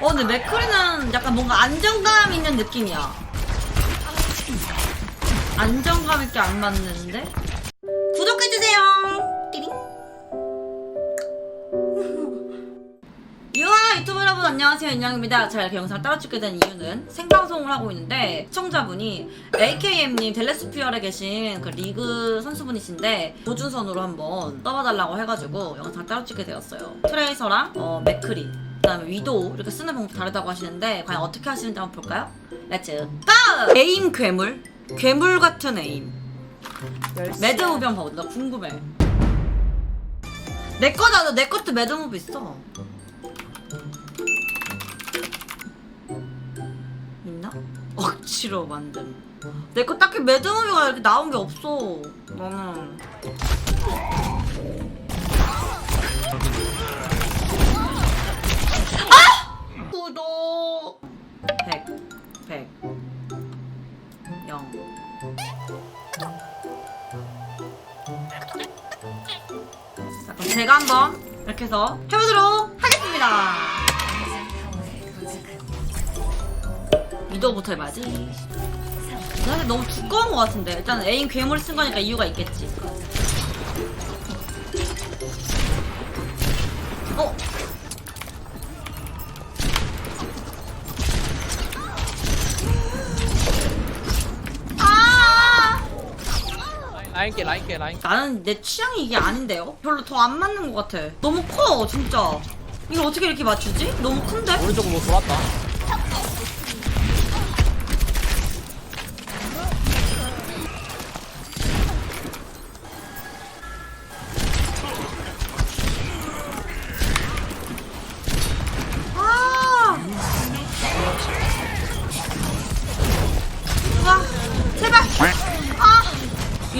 어 근데 맥크리는 약간 뭔가 안정감 있는 느낌이야. 안정감 있게 안 맞는데? 구독해주세요. 띠링. 유아 유튜브 여러분 안녕하세요. 인영입니다. 제가 이렇게 영상을 따로 찍게 된 이유는 생방송을 하고 있는데 시청자분이 AKM님 델레스피어에 계신 그 리그 선수분이신데 조준선으로 한번 떠봐달라고 해가지고 영상 따로 찍게 되었어요. 트레이서랑 어, 맥크리 그 다음에 위도우 이렇게 쓰는 방법 다르다고 하시는데 과연 어떻게 하시는지 한번 볼까요? 렛츠 고! 에임 괴물. 괴물 같은 에임. 매드 무비 한번 봐보자 나 궁금해. 내 거다. 내 것도 매드 무비 있어. 있나? 억지로 만든. 내 거 딱히 매드 무비가 이렇게 나온 게 없어. 나는 구독 100 100 0 자, 그럼 제가 한번 이렇게 해서 해보도록 하겠습니다. 위도부터 해봐야지. 사실 너무 두꺼운 것 같은데. 일단 애인 괴물 쓴 거니까 이유가 있겠지. 어? 라인게 라인게 라인 나는 내 취향이 이게 아닌데요? 별로 더 안 맞는 것 같아. 너무 커, 진짜. 이거 어떻게 이렇게 맞추지? 너무 큰데? 오른쪽으로 뭐 돌았다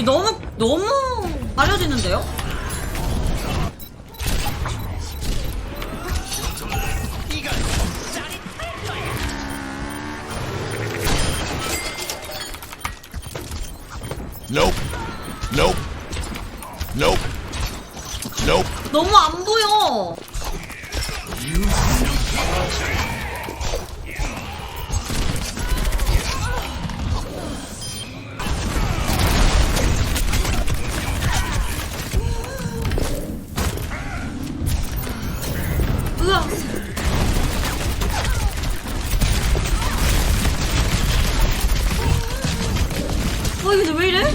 이 너무, 너무 가려지는데요? Nope. Nope. 으악! 어, 이게 왜 이래?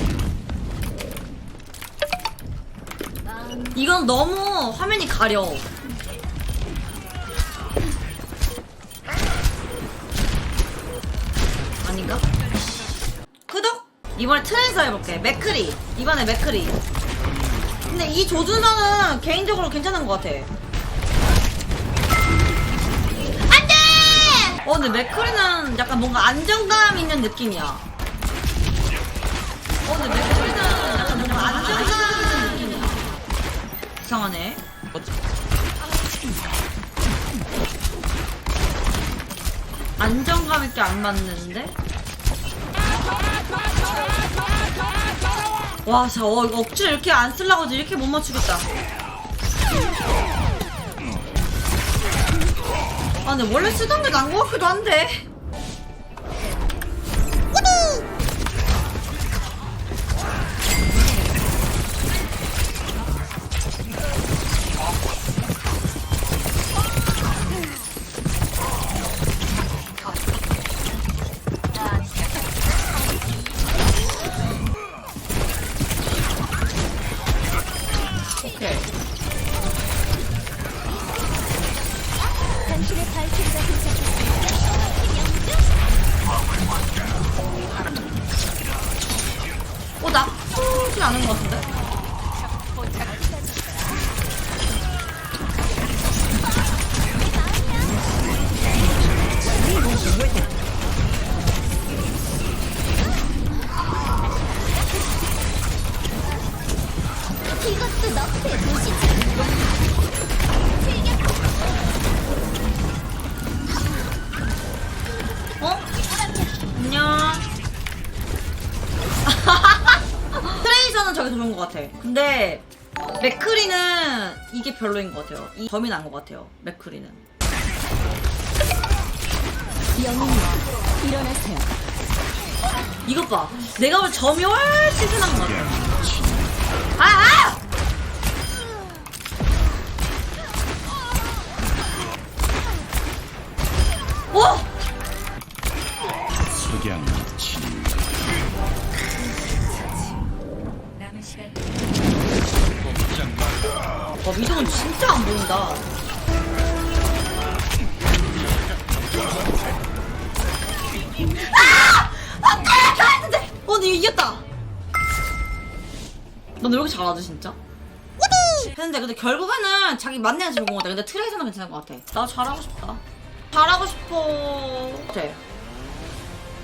이건 너무 화면이 가려. 아닌가? 구독! 이번에 트레이서 해볼게. 맥크리. 이번에 맥크리. 근데 이 조준선은 개인적으로 괜찮은 것 같아. 어, 근데 맥크리는 약간 뭔가 안정감 있는 느낌이야. 어, 근데 맥크리는 약간 뭔가 안정감 있는 느낌이야. 이상하네. 안정감 있게 안 맞는데? 와, 자, 어, 이거 억지로 이렇게 안 쓰려고 하지 이렇게 못 맞추겠다. 근데 원래 쓰던 게 나은 것 같기도 한데. 않은 것 같은데? 좋은 것 같아. 근데 맥크리는 이게 별로인 것 같아요. 이 범이 난 것 같아요. 맥크리는. 영웅님 일어나세요. 이것 봐. 내가 볼 점이 훨씬 흔한 것 같아. 아! 와, 미동은 진짜 안 보인다. 아! 안 돼! 다 했는데! 이겼다! 넌 왜 이렇게 잘하지, 진짜? 했는데, 근데 결국에는 자기 즐거운 것 같아. 근데 트레이서는 괜찮은 것 같아. 나 잘하고 싶다. 잘하고 싶어. 어때?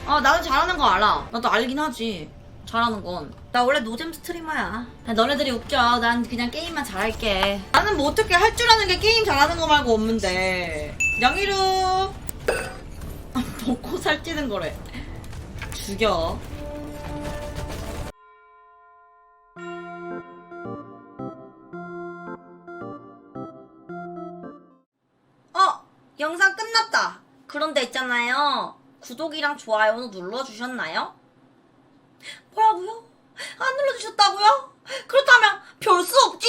아, 나는 잘하는 거 알아. 나도 알긴 하지. 잘하는 건. 나 원래 노잼 스트리머야. 너네들이 웃겨. 난 그냥 게임만 잘할게. 나는 뭐 어떻게 할 줄 아는 게 게임 잘하는 거 말고 없는데. 양이루. 먹고 살찌는 거래. 죽여. 어! 영상 끝났다. 그런데 있잖아요. 구독이랑 좋아요는 눌러주셨나요? 뭐라고요? 안 눌러주셨다고요? 그렇다면 별 수 없지!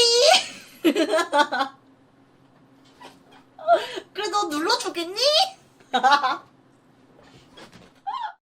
그래도 눌러주겠니?